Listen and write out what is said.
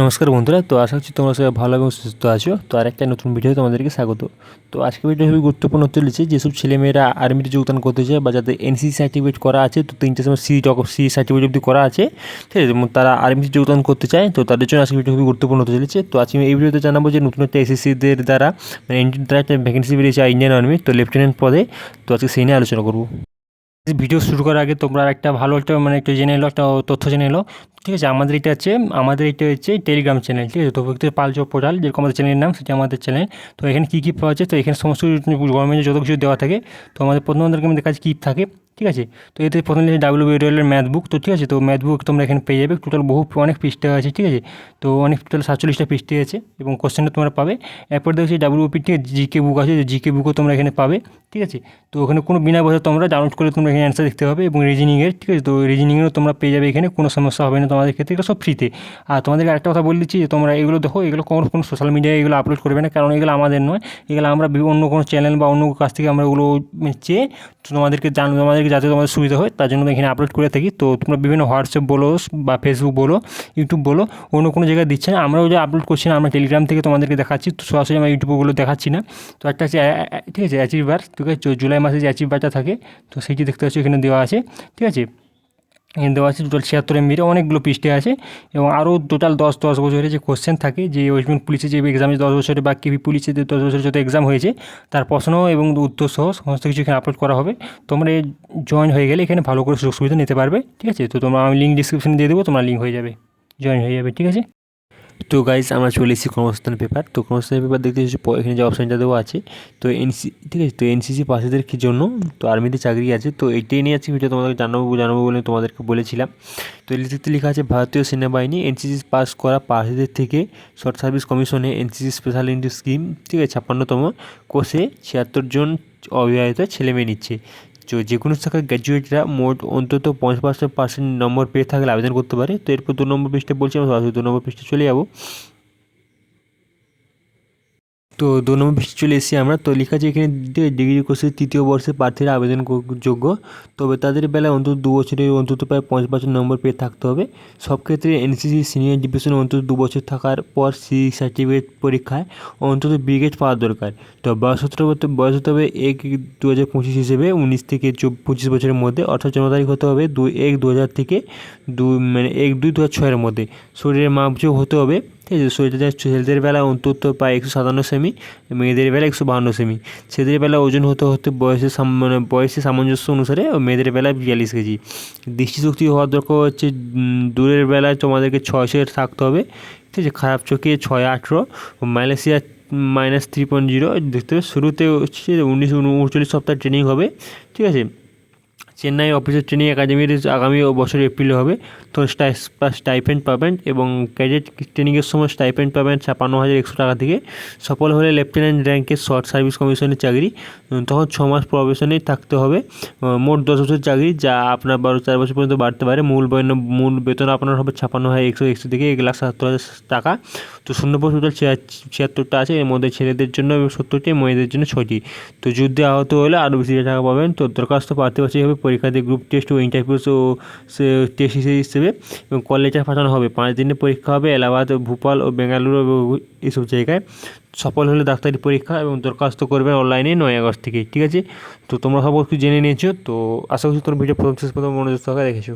নমস্কার বন্ধুরা, তো আশা করছি তোমরা সবাই ভালো এবং সুস্থ আছো। তো আর একটা নতুন ভিডিও তোমাদেরকে স্বাগত। তো আজকে ভিডিও খুবই গুরুত্বপূর্ণ চলেছে, যেসব ছেলেমেয়েরা আর্মিতে যোগদান করতে চায় বা যাদের এনসিসি সার্টিফিকেট করা আছে, তো তিনটে সময় সি ডক সি সার্টিফিকেট অবধি করা আছে, ঠিক আছে? তারা আর্মিতে যোগদান করতে চায়, তো তাদের জন্য আজকে ভিডিও খুবই গুরুত্বপূর্ণ হতে চলেছে। তো আজকে এই ভিডিওতে জানাব যে নতুন একটা এসএসসিদের দ্বারা মানে দ্বারা একটা ভ্যাকেন্সি বেরিয়েছে ইন্ডিয়ান আর্মি তো লেফটেন্যান্ট পদে। তো আজকে সেই নিয়ে আলোচনা করব। ভিডিও শুরু করার আগে তোমরা একটা ভালো একটা মানে একটু জেনে এলো একটা তথ্য জেনে এলো ঠিক আছে, আমাদের এটা হচ্ছে, আমাদের এটা হচ্ছে টেলিগ্রাম চ্যানেল ঠিক আছে? তো পালচ পোর্টাল, যেরকম আমাদের চ্যানেলের নাম, সেটা আমাদের চ্যানেল তো এখানে কী কী পাওয়া যায়? তো এখানে সমস্ত গভর্নমেন্টের যত কিছু দেওয়া থাকে, তো আমাদের প্রথম আমাদের কাছে কী থাকে। ঠিক আছে? তো এতে প্রথমে লিখে ডাব্লিউ বিডিএলের ম্যাথ বুক তো ঠিক আছে? তো ম্যাথ বুক তোমরা এখানে পেয়ে যাবে। টোটাল বহু, অনেক পৃষ্ঠা আছে, ঠিক আছে? তো অনেক টোটাল সাতচল্লিশটা পৃষ্ঠে আছে এবং কোশ্চেনটা তোমরা পাবে। এরপর দেখছি ডাব্লিউপি থেকে জিকে বুক আছে জিকে বুকও তোমরা এখানে পাবে, ঠিক আছে? তো ওখানে কোনো বিনা পয়সা তোমরা ডাউনলোড করে তোমরা এখানে অ্যান্সার দেখতে পাবে এবং রিজনিংয়ের ঠিক আছে? তো রিজনিংয়েরও তোমরা পেয়ে যাবে এখানে, কোনো সমস্যা হবে না তোমাদের ক্ষেত্রে, এগুলো সব ফ্রিতে আর তোমাদেরকে একটা কথা বলে দিচ্ছি যে তোমরা এগুলো দেখো, এগুলো কোনো কোনো সোশ্যাল মিডিয়ায় এগুলো আপলোড করবে না, কারণ এগুলো আমাদের নয়। এগুলো আমরা অন্য কোনো চ্যানেল বা অন্য কাছ থেকে আমরা ওগুলো চেয়ে তোমাদেরকে জান, তোমাদেরকে যাতে তোমাদের সুবিধা হয়, তার জন্য এখানে আপলোড করে থাকি। তো তোমরা বিভিন্ন হোয়াটসঅ্যাপ বলো, বা ফেসবুক বলো ইউটিউব বলো, অন্য কোনো জায়গায় দিচ্ছে না। আমরাও যে আপলোড করছি না, আমরা টেলিগ্রাম থেকে তোমাদেরকে দেখাচ্ছি। তো সরাসরি আমরা ইউটিউবগুলো দেখাচ্ছি না। তো একটা অ্যা- ঠিক আছে অ্যাচিভবার ঠিক আছে? জুলাই মাসে যে অ্যাচিভ বারটা থাকে, তো সেইটি দেখতে পাচ্ছি, এখানে দেওয়া আছে। ঠিক আছে? দেওয়া আছে টোটাল ছিয়াত্তর এমবির অনেকগুলো পৃষ্ঠে আছে এবং আরও টোটাল দশ দশ বছরের যে কোশ্চেন থাকে, যে ওয়েস্ট বেঙ্গল পুলিশের যে এক্সামে দশ বছরে বা কেপি পুলিশে যে দশ বছরের যত এক্সাম হয়েছে, তার প্রশ্ন এবং উত্তর সহ সমস্ত কিছু এখানে আপলোড করা হবে। তোমরা জয়েন হয়ে গেলে এখানে ভালো করে সুযোগ সুবিধা নিতে পারবে, ঠিক আছে? তো তোমরা আমি লিঙ্ক ডিসক্রিপশনে দিয়ে দেবো, তোমার লিঙ্ক হয়ে যাবে জয়েন হয়ে যাবে, ঠিক আছে? তো গাইজ আমরা চলে এসেছি কর্মসংস্থান পেপার তো কর্মসংস্থান পেপার দেখতে এখানে যে অপশানটা দেওয়া আছে, তো এনসি ঠিক আছে? তো এনসিসি পাশেদের কি জন্য? তো আর্মিতে চাকরি আছে, তো এটাই নিয়ে আজকে ভিডিও তোমাদেরকে জানাব জানাব বলে তোমাদেরকে বলেছিলাম। তো লিখিতে লেখা আছে, ভারতীয় সেনাবাহিনী এনসিসি পাস করা পাশেদের থেকে শর্ট সার্ভিস কমিশনে এনসিসি স্পেশাল ইন্ডি স্কিম ঠিক আছে? ছাপ্পান্নতম কোর্সে ছিয়াত্তর জন অবিবাহিত ছেলে মেয়ে নিচ্ছে। তো যে কোনো শাখার গ্র্যাজুয়েটরা মোট অন্তত পঞ্চাশ পার্সেন্ট নম্বর পেয়ে থাকলে আবেদন করতে পারে। তো এরপর দু নম্বর পৃষ্ঠে বলছি, আমরা দু নম্বর পৃষ্ঠে চলে যাব। তো দু নম্বর পৃষ্ঠে চলে এসেছি আমরা। তো লেখা আছে এখানে ডিগ্রি কোর্সের তৃতীয় বর্ষের প্রার্থীরা আবেদন যোগ্য। তবে তাদের বেলায় অন্তত দু বছরের অন্তত প্রায় পাঁচ বছর নম্বর পেয়ে থাকতে হবে। সব ক্ষেত্রে এনসিসি সিনিয়র ডিভিশনে অন্তত দু বছর থাকার পর সি সার্টিফিকেট পরীক্ষায় অন্তত ব্রিগেড পাওয়া দরকার। তো বয়স হবে বয়স হতে হবে এক দু হাজার পঁচিশ হিসেবে, উনিশ থেকে পঁচিশ বছরের মধ্যে। অর্থাৎ জন্ম তারিখ হতে হবে দুই এক দু হাজার থেকে দুই মানে এক দুই দু হাজার ছয়ের মধ্যে। শরীরের মাপযোগ হতে হবে ঠিক আছে শরীরের ছেলেদের বেলা অন্তত প্রায় একশো সাতান্ন সেমি, মেয়েদের বেলা একশো বাহান্ন সেমি। ছেলেদের বেলা ওজন হতে হতে বয়সের মানে বয়সের সামঞ্জস্য অনুসারে মেয়েদের বেলায় বিয়াল্লিশ কেজি। দৃষ্টিশক্তি হওয়ার দরকার হচ্ছে দূরের বেলায় তোমাদেরকে ছয়শো থাকতে হবে। ঠিক আছে, খারাপ চোখে ছয় আঠেরো, Malaysia minus three point zero. দেখতে হবে শুরুতে হচ্ছে উনিশ, উনচল্লিশ সপ্তাহ ট্রেনিং হবে। ঠিক আছে চেন্নাই অফিসার ট্রেনিং একাডেমির আগামী বছর এপ্রিলে হবে। তো স্টাইপেন্ড পাবেন এবং ক্যাডেট ট্রেনিংয়ের সময় স্টাইপেন্ড পাবেন ছাপান্ন হাজার একশো টাকা থেকে। সফল হলে লেফটেন্যান্ট র্যাঙ্কের শর্ট সার্ভিস কমিশনের চাকরি। তখন ছ মাস প্রবেশনেই থাকতে হবে। মোট দশ বছর চাকরি যা আপনার বারো চার বছর পর্যন্ত বাড়তে পারে। মূল বেতন মূল বেতন আপনার হবে ছাপান্ন হাজার একশো একশো থেকে এক লাখ সাতাত্তর হাজার টাকা। তো শূন্য পর টোটাল ছিয়াত্তরটা আছে। এর মধ্যে ছেলেদের জন্য সত্তরটি মেয়েদের জন্য ছয়টি। তো যুদ্ধে আহত হলে আরও বেশি টাকা পাবেন। তো দরখাস্ত প্রার্থী বাছাই হবে পরীক্ষা দিয়ে গ্রুপ টেস্ট ও ইন্টারভিউস ও টেস্ট হিসেবে এবং কলেজে পাঠানো হবে। পাঁচ দিনের পরীক্ষা হবে এলাহাবাদ, ভোপাল ও বেঙ্গালুরু এসব জায়গায়। সফল হলে ডাক্তারি পরীক্ষা এবং দরখাস্ত করবে অনলাইনে নয় আগস্ট থেকে, ঠিক আছে? তো তোমরা সব কিছু জেনে নিয়েছো, তো আশা করছি তোমার ভিডিও প্রথম শেষ প্রথম মনোযোগ সহকারে দেখেছ।